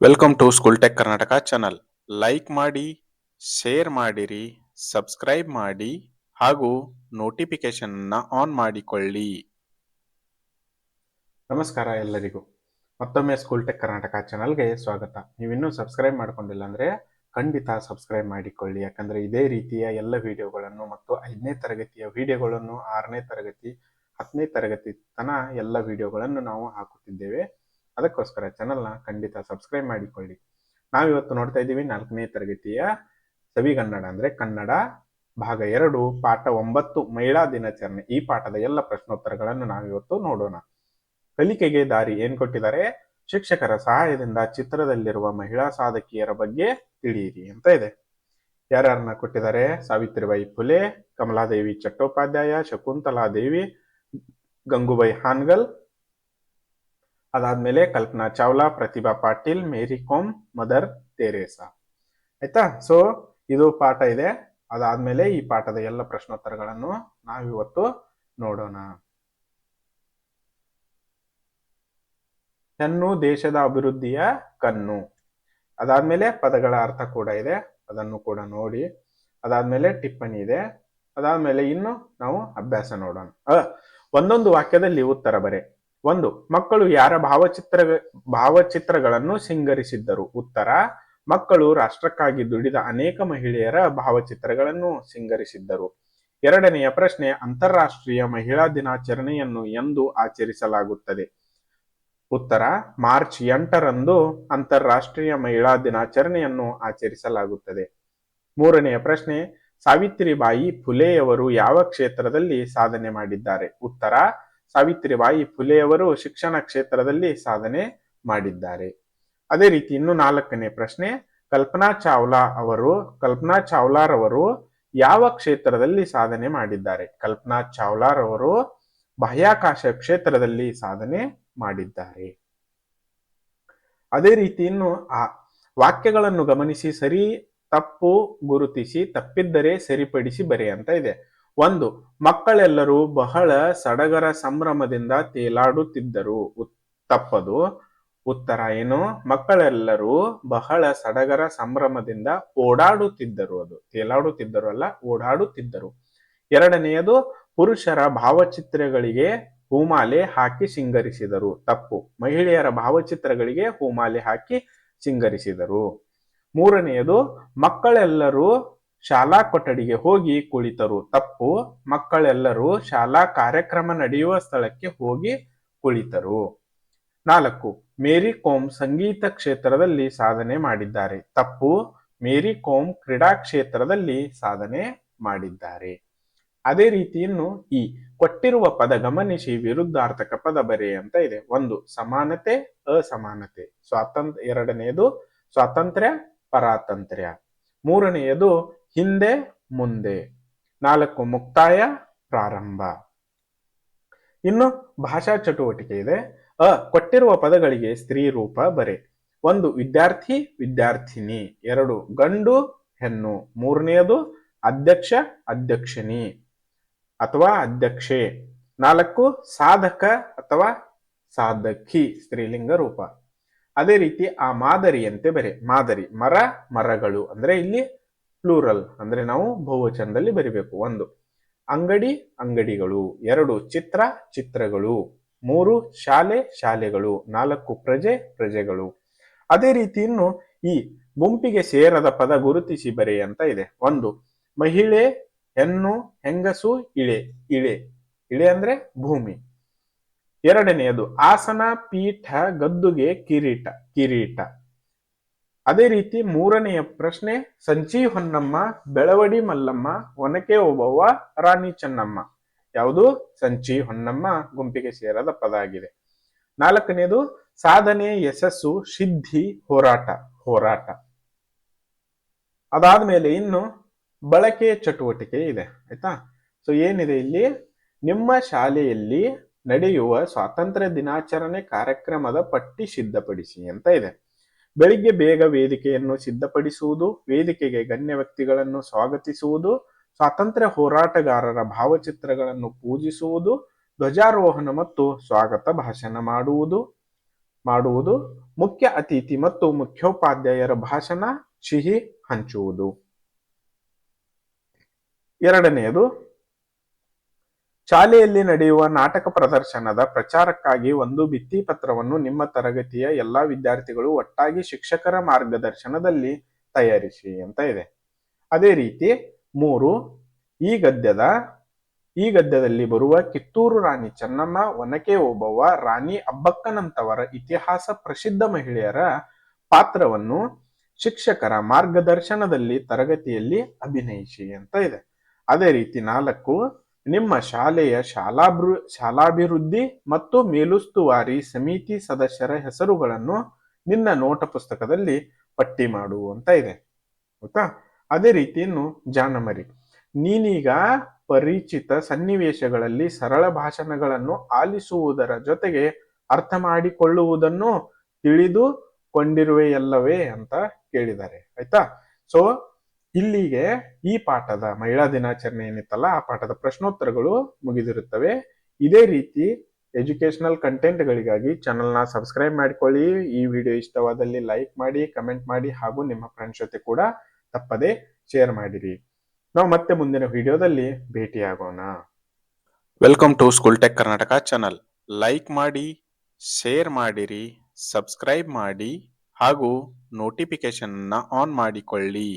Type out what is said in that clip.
Welcome to school tech Karnataka channel like ಮಾಡಿ share ಮಾಡಿರಿ subscribe ಮಾಡಿ, ಹಾಗೂ ನೋಟಿಫಿಕೇಶನ್ ಆನ್ ಮಾಡಿಕೊಳ್ಳಿ. ನಮಸ್ಕಾರ ಎಲ್ಲರಿಗೂ. ಮತ್ತೊಮ್ಮೆ ಸ್ಕೂಲ್ ಟೆಕ್ ಕರ್ನಾಟಕ ಚಾನಲ್ಗೆ ಸ್ವಾಗತ. ನೀವಿನ್ನೂ ಸಬ್ಸ್ಕ್ರೈಬ್ ಮಾಡ್ಕೊಂಡಿಲ್ಲ ಅಂದ್ರೆ ಖಂಡಿತ ಸಬ್ಸ್ಕ್ರೈಬ್ ಮಾಡಿಕೊಳ್ಳಿ. ಯಾಕಂದ್ರೆ ಇದೇ ರೀತಿಯ ಎಲ್ಲ ವಿಡಿಯೋಗಳನ್ನು ಮತ್ತು ಐದನೇ ತರಗತಿಯ ವಿಡಿಯೋಗಳನ್ನು ಆರನೇ ತರಗತಿ, ಹತ್ತನೇ ತರಗತಿ ತನ ಎಲ್ಲ ವಿಡಿಯೋಗಳನ್ನು ನಾವು ಹಾಕುತ್ತಿದ್ದೇವೆ. ಅದಕ್ಕೋಸ್ಕರ ಚಾನಲ್ನ ಖಂಡಿತ ಸಬ್ಸ್ಕ್ರೈಬ್ ಮಾಡಿಕೊಳ್ಳಿ. ನಾವಿವತ್ತು ನೋಡ್ತಾ ಇದ್ದೀವಿ ನಾಲ್ಕನೇ ತರಗತಿಯ ಸವಿಗನ್ನಡ ಅಂದ್ರೆ ಕನ್ನಡ ಭಾಗ ಎರಡು, ಪಾಠ ಒಂಬತ್ತು, ಮಹಿಳಾ ದಿನಾಚರಣೆ. ಈ ಪಾಠದ ಎಲ್ಲ ಪ್ರಶ್ನೋತ್ತರಗಳನ್ನು ನಾವಿವತ್ತು ನೋಡೋಣ. ಕಲಿಕೆಗೆ ದಾರಿ ಏನ್ ಕೊಟ್ಟಿದ್ದಾರೆ? ಶಿಕ್ಷಕರ ಸಹಾಯದಿಂದ ಚಿತ್ರದಲ್ಲಿರುವ ಮಹಿಳಾ ಸಾಧಕಿಯರ ಬಗ್ಗೆ ತಿಳಿಯಿರಿ ಅಂತ ಇದೆ. ಯಾರ್ಯಾರನ್ನ ಕೊಟ್ಟಿದ್ದಾರೆ? ಸಾವಿತ್ರಿಬಾಯಿ ಫುಲೆ, ಕಮಲಾದೇವಿ ಚಟ್ಟೋಪಾಧ್ಯಾಯ ಶಕುಂತಲಾ ದೇವಿ ಗಂಗೂಬಾಯಿ ಹಾನ್ಗಲ್ ಅದಾದ್ಮೇಲೆ Kalpana Chawla, Pratibha Patil, Mary Kom, Mother Teresa. ಆಯ್ತಾ? ಸೊ ಇದು ಪಾಠ ಇದೆ. ಅದಾದ್ಮೇಲೆ ಈ ಪಾಠದ ಎಲ್ಲ ಪ್ರಶ್ನೋತ್ತರಗಳನ್ನು ನಾವಿವತ್ತು ನೋಡೋಣ. ಹೆಣ್ಣು ದೇಶದ ಅಭಿವೃದ್ಧಿಯ ಕಣ್ಣು. ಅದಾದ್ಮೇಲೆ ಪದಗಳ ಅರ್ಥ ಕೂಡ ಇದೆ. ಅದನ್ನು ಕೂಡ ನೋಡಿ. ಅದಾದ್ಮೇಲೆ ಟಿಪ್ಪಣಿ ಇದೆ. ಅದಾದ್ಮೇಲೆ ಇನ್ನು ನಾವು ಅಭ್ಯಾಸ ನೋಡೋಣ. ಒಂದೊಂದು ವಾಕ್ಯದಲ್ಲಿ ಉತ್ತರ ಬರೆ. ಒಂದು, ಮಕ್ಕಳು ಯಾರ ಭಾವಚಿತ್ರ, ಭಾವಚಿತ್ರಗಳನ್ನು ಸಿಂಗರಿಸಿದ್ದರು? ಉತ್ತರ, ಮಕ್ಕಳು ರಾಷ್ಟ್ರಕ್ಕಾಗಿ ದುಡಿದ ಅನೇಕ ಮಹಿಳೆಯರ ಭಾವಚಿತ್ರಗಳನ್ನು ಸಿಂಗರಿಸಿದ್ದರು. ಎರಡನೆಯ ಪ್ರಶ್ನೆ, ಅಂತಾರಾಷ್ಟ್ರೀಯ ಮಹಿಳಾ ದಿನಾಚರಣೆಯನ್ನು ಎಂದು ಆಚರಿಸಲಾಗುತ್ತದೆ. ಉತ್ತರ, ಮಾರ್ಚ್ ಎಂಟರಂದು ಅಂತಾರಾಷ್ಟ್ರೀಯ ಮಹಿಳಾ ದಿನಾಚರಣೆಯನ್ನು ಆಚರಿಸಲಾಗುತ್ತದೆ. ಮೂರನೆಯ ಪ್ರಶ್ನೆ, ಸಾವಿತ್ರಿಬಾಯಿ ಫುಲೆಯವರು ಯಾವ ಕ್ಷೇತ್ರದಲ್ಲಿ ಸಾಧನೆ ಮಾಡಿದ್ದಾರೆ? ಉತ್ತರ ಸಾವಿತ್ರಿಬಾಯಿ ಫುಲೆಯವರು ಶಿಕ್ಷಣ ಕ್ಷೇತ್ರದಲ್ಲಿ ಸಾಧನೆ ಮಾಡಿದ್ದಾರೆ. ಅದೇ ರೀತಿ ಇನ್ನು ನಾಲ್ಕನೇ ಪ್ರಶ್ನೆ, ಕಲ್ಪನಾ ಚಾವ್ಲಾ ಅವರು, ಕಲ್ಪನಾ ಚಾವ್ಲಾರವರು ಯಾವ ಕ್ಷೇತ್ರದಲ್ಲಿ ಸಾಧನೆ ಮಾಡಿದ್ದಾರೆ? ಕಲ್ಪನಾ ಚಾವ್ಲಾರವರು ಬಾಹ್ಯಾಕಾಶ ಕ್ಷೇತ್ರದಲ್ಲಿ ಸಾಧನೆ ಮಾಡಿದ್ದಾರೆ. ಅದೇ ರೀತಿ ಇನ್ನು ಆ ವಾಕ್ಯಗಳನ್ನು ಗಮನಿಸಿ, ಸರಿ, ತಪ್ಪು ಗುರುತಿಸಿ, ತಪ್ಪಿದ್ದರೆ ಸರಿಪಡಿಸಿ ಬರೆಯಂತ ಇದೆ. ಒಂದು, ಮಕ್ಕಳೆಲ್ಲರೂ ಬಹಳ ಸಡಗರ ಸಂಭ್ರಮದಿಂದ ತೇಲಾಡುತ್ತಿದ್ದರು. ತಪ್ಪದು. ಉತ್ತರ ಏನು? ಮಕ್ಕಳೆಲ್ಲರೂ ಬಹಳ ಸಡಗರ ಸಂಭ್ರಮದಿಂದ ಓಡಾಡುತ್ತಿದ್ದರು ಅದು. ತೇಲಾಡುತ್ತಿದ್ದರು ಅಲ್ಲ, ಓಡಾಡುತ್ತಿದ್ದರು. ಎರಡನೆಯದು, ಪುರುಷರ ಭಾವಚಿತ್ರಗಳಿಗೆ ಹೂಮಾಲೆ ಹಾಕಿ ಸಿಂಗರಿಸಿದರು. ತಪ್ಪು. ಮಹಿಳೆಯರ ಭಾವಚಿತ್ರಗಳಿಗೆ ಹೂಮಾಲೆ ಹಾಕಿ ಸಿಂಗರಿಸಿದರು. ಮೂರನೆಯದು, ಮಕ್ಕಳೆಲ್ಲರೂ ಶಾಲಾ ಕೊಠಡಿಗೆ ಹೋಗಿ ಕುಳಿತರು. ತಪ್ಪು. ಮಕ್ಕಳೆಲ್ಲರೂ ಶಾಲಾ ಕಾರ್ಯಕ್ರಮ ನಡೆಯುವ ಸ್ಥಳಕ್ಕೆ ಹೋಗಿ ಕುಳಿತರು. ನಾಲ್ಕು. ಮೇರಿ ಕೋಮ್ ಸಂಗೀತ ಕ್ಷೇತ್ರದಲ್ಲಿ ಸಾಧನೆ ಮಾಡಿದ್ದಾರೆ. ತಪ್ಪು. ಮೇರಿ ಕೋಮ್ ಕ್ರೀಡಾ ಕ್ಷೇತ್ರದಲ್ಲಿ ಸಾಧನೆ ಮಾಡಿದ್ದಾರೆ. ಅದೇ ರೀತಿ ಇನ್ನು ಈ ಕೊಟ್ಟಿರುವ ಪದ ಗಮನಿಸಿ ವಿರುದ್ಧಾರ್ಥಕ ಪದ ಬರೆ ಅಂತ ಇದೆ. ಒಂದು, ಸಮಾನತೆ, ಅಸಮಾನತೆ. ಸ್ವಾತಂತ್ರ್ಯ ಎರಡನೆಯದು ಸ್ವಾತಂತ್ರ್ಯ, ಪರಾತಂತ್ರ್ಯ. ಮೂರನೆಯದು ಹಿಂದೆ, ಮುಂದೆ. ನಾಲ್ಕು ಮುಕ್ತಾಯ, ಪ್ರಾರಂಭ. ಇನ್ನು ಭಾಷಾ ಚಟುವಟಿಕೆ ಇದೆ. ಅ, ಕೊಟ್ಟಿರುವ ಪದಗಳಿಗೆ ಸ್ತ್ರೀ ರೂಪ ಬರೆ. ಒಂದು ವಿದ್ಯಾರ್ಥಿ, ವಿದ್ಯಾರ್ಥಿನಿ. ಎರಡು ಗಂಡು, ಹೆಣ್ಣು. ಮೂರನೆಯದು ಅಧ್ಯಕ್ಷ ಅಧ್ಯಕ್ಷಿನಿ ಅಥವಾ ಅಧ್ಯಕ್ಷೆ. ನಾಲ್ಕು ಸಾಧಕ ಅಥವಾ ಸಾಧಕಿ, ಸ್ತ್ರೀಲಿಂಗ ರೂಪ. ಅದೇ ರೀತಿ ಆ ಮಾದರಿಯಂತೆ ಬರೆ. ಮಾದರಿ ಮರ, ಮರಗಳು. ಅಂದ್ರೆ ಇಲ್ಲಿ ಪ್ಲೂರಲ್ ಅಂದ್ರೆ ನಾವು ಬಹುವಚನದಲ್ಲಿ ಬರಿಬೇಕು. ಒಂದು, ಅಂಗಡಿ, ಅಂಗಡಿಗಳು. ಎರಡು, ಚಿತ್ರ, ಚಿತ್ರಗಳು. ಮೂರು, ಶಾಲೆ, ಶಾಲೆಗಳು. ನಾಲ್ಕು, ಪ್ರಜೆ, ಪ್ರಜೆಗಳು. ಅದೇ ರೀತಿ ಇನ್ನು ಈ ಗುಂಪಿಗೆ ಸೇರದ ಪದ ಗುರುತಿಸಿ ಬರೆ ಅಂತ ಇದೆ. ಒಂದು, ಮಹಿಳೆ, ಹೆಣ್ಣು, ಹೆಂಗಸು, ಇಳೆ. ಇಳೆ. ಇಳೆ ಅಂದ್ರೆ ಭೂಮಿ. ಎರಡನೆಯದು, ಆಸನ, ಪೀಠ, ಗದ್ದುಗೆ ಕಿರೀಟ. ಕಿರೀಟ. ಅದೇ ರೀತಿ ಮೂರನೆಯ ಪ್ರಶ್ನೆ, ಸಂಚಿ ಹೊನ್ನಮ್ಮ, ಬೆಳವಡಿ ಮಲ್ಲಮ್ಮ, ಒನಕೆ ಓಬವ್ವ, ರಾಣಿ ಚೆನ್ನಮ್ಮ. ಯಾವುದು? ಸಂಚಿ ಹೊನ್ನಮ್ಮ ಗುಂಪಿಗೆ ಸೇರದ ಪದ ಆಗಿದೆ. ನಾಲ್ಕನೇದು, ಸಾಧನೆ, ಯಶಸ್ಸು, ಸಿದ್ಧಿ, ಹೋರಾಟ. ಹೋರಾಟ. ಅದಾದ್ಮೇಲೆ ಇನ್ನು ಬಳಕೆ ಚಟುವಟಿಕೆ ಇದೆ, ಆಯ್ತಾ? ಸೊ ಏನಿದೆ ಇಲ್ಲಿ? ನಿಮ್ಮ ಶಾಲೆಯಲ್ಲಿ ನಡೆಯುವ ಸ್ವಾತಂತ್ರ್ಯ ದಿನಾಚರಣೆ ಕಾರ್ಯಕ್ರಮದ ಪಟ್ಟಿ ಸಿದ್ಧಪಡಿಸಿ ಅಂತ ಇದೆ. ಬೆಳಿಗ್ಗೆ ಬೇಗ ವೇದಿಕೆಯನ್ನು ಸಿದ್ಧಪಡಿಸುವುದು, ವೇದಿಕೆಗೆ ಗಣ್ಯ ವ್ಯಕ್ತಿಗಳನ್ನು ಸ್ವಾಗತಿಸುವುದು, ಸ್ವಾತಂತ್ರ್ಯ ಹೋರಾಟಗಾರರ ಭಾವಚಿತ್ರಗಳನ್ನು ಪೂಜಿಸುವುದು, ಧ್ವಜಾರೋಹಣ ಮತ್ತು ಸ್ವಾಗತ ಭಾಷಣ ಮಾಡುವುದು ಮಾಡುವುದು, ಮುಖ್ಯ ಅತಿಥಿ ಮತ್ತು ಮುಖ್ಯೋಪಾಧ್ಯಾಯರ ಭಾಷಣ, ಸಿಹಿ ಹಂಚುವುದು. ಎರಡನೆಯದು ಶಾಲೆಯಲ್ಲಿ ನಡೆಯುವ ನಾಟಕ ಪ್ರದರ್ಶನದ ಪ್ರಚಾರಕ್ಕಾಗಿ ಒಂದು ಭಿತ್ತಿ ಪತ್ರವನ್ನು ನಿಮ್ಮ ತರಗತಿಯ ಎಲ್ಲಾ ವಿದ್ಯಾರ್ಥಿಗಳು ಒಟ್ಟಾಗಿ ಶಿಕ್ಷಕರ ಮಾರ್ಗದರ್ಶನದಲ್ಲಿ ತಯಾರಿಸಿ ಅಂತ ಇದೆ. ಅದೇ ರೀತಿ ಮೂರು, ಈ ಗದ್ಯದ, ಈ ಗದ್ಯದಲ್ಲಿ ಬರುವ ಕಿತ್ತೂರು ರಾಣಿ ಚೆನ್ನಮ್ಮ, ಒನಕೆ ಓಬವ್ವ, ರಾಣಿ ಅಬ್ಬಕ್ಕನಂತವರ ಇತಿಹಾಸ ಪ್ರಸಿದ್ಧ ಮಹಿಳೆಯರ ಪಾತ್ರವನ್ನು ಶಿಕ್ಷಕರ ಮಾರ್ಗದರ್ಶನದಲ್ಲಿ ತರಗತಿಯಲ್ಲಿ ಅಭಿನಯಿಸಿ ಅಂತ ಇದೆ. ಅದೇ ರೀತಿ ನಾಲ್ಕು ನಿಮ್ಮ ಶಾಲೆಯ ಶಾಲಾಭೃ, ಶಾಲಾಭಿವೃದ್ಧಿ ಮತ್ತು ಮೇಲುಸ್ತುವಾರಿ ಸಮಿತಿ ಸದಸ್ಯರ ಹೆಸರುಗಳನ್ನು ನಿನ್ನ ನೋಟ ಪುಸ್ತಕದಲ್ಲಿ ಪಟ್ಟಿ ಮಾಡು ಅಂತ ಇದೆ. ಗೊತ್ತಾ? ಅದೇ ರೀತಿ ಇನ್ನು ಜಾನಮರಿ ನೀನೀಗ ಪರಿಚಿತ ಸನ್ನಿವೇಶಗಳಲ್ಲಿ ಸರಳ ಭಾಷಣಗಳನ್ನು ಆಲಿಸುವುದರ ಜೊತೆಗೆ ಅರ್ಥ ಮಾಡಿಕೊಳ್ಳುವುದನ್ನು ತಿಳಿದುಕೊಂಡಿರುವೆಯಲ್ಲವೇ ಅಂತ ಕೇಳಿದ್ದಾರೆ. ಆಯ್ತಾ? ಸೊ ಇಲ್ಲಿಗೆ ಈ ಪಾಠದ ಮಹಿಳಾ ದಿನಾಚರಣೆ ಏನಿತ್ತಲ್ಲ, ಆ ಪಾಠದ ಪ್ರಶ್ನೋತ್ತರಗಳು ಮುಗಿದಿರುತ್ತವೆ. ಇದೇ ರೀತಿ ಎಜುಕೇಶನಲ್ ಕಂಟೆಂಟ್ಗಳಿಗಾಗಿ ಚಾನಲ್ನ ಸಬ್ಸ್ಕ್ರೈಬ್ ಮಾಡಿಕೊಳ್ಳಿ. ಈ ವಿಡಿಯೋ ಇಷ್ಟವಾದಲ್ಲಿ ಲೈಕ್ ಮಾಡಿ, ಕಮೆಂಟ್ ಮಾಡಿ ಹಾಗೂ ನಿಮ್ಮ ಫ್ರೆಂಡ್ಸ್ ಜೊತೆ ಕೂಡ ತಪ್ಪದೆ ಶೇರ್ ಮಾಡಿರಿ. ನಾವು ಮತ್ತೆ ಮುಂದಿನ ವಿಡಿಯೋದಲ್ಲಿ ಭೇಟಿಯಾಗೋಣ. Welcome to school tech Karnataka channel. Like ಮಾಡಿ, ಶೇರ್ ಮಾಡಿರಿ, ಸಬ್ಸ್ಕ್ರೈಬ್ ಮಾಡಿ ಹಾಗೂ ನೋಟಿಫಿಕೇಶನ್ ಆನ್ ಮಾಡಿಕೊಳ್ಳಿ.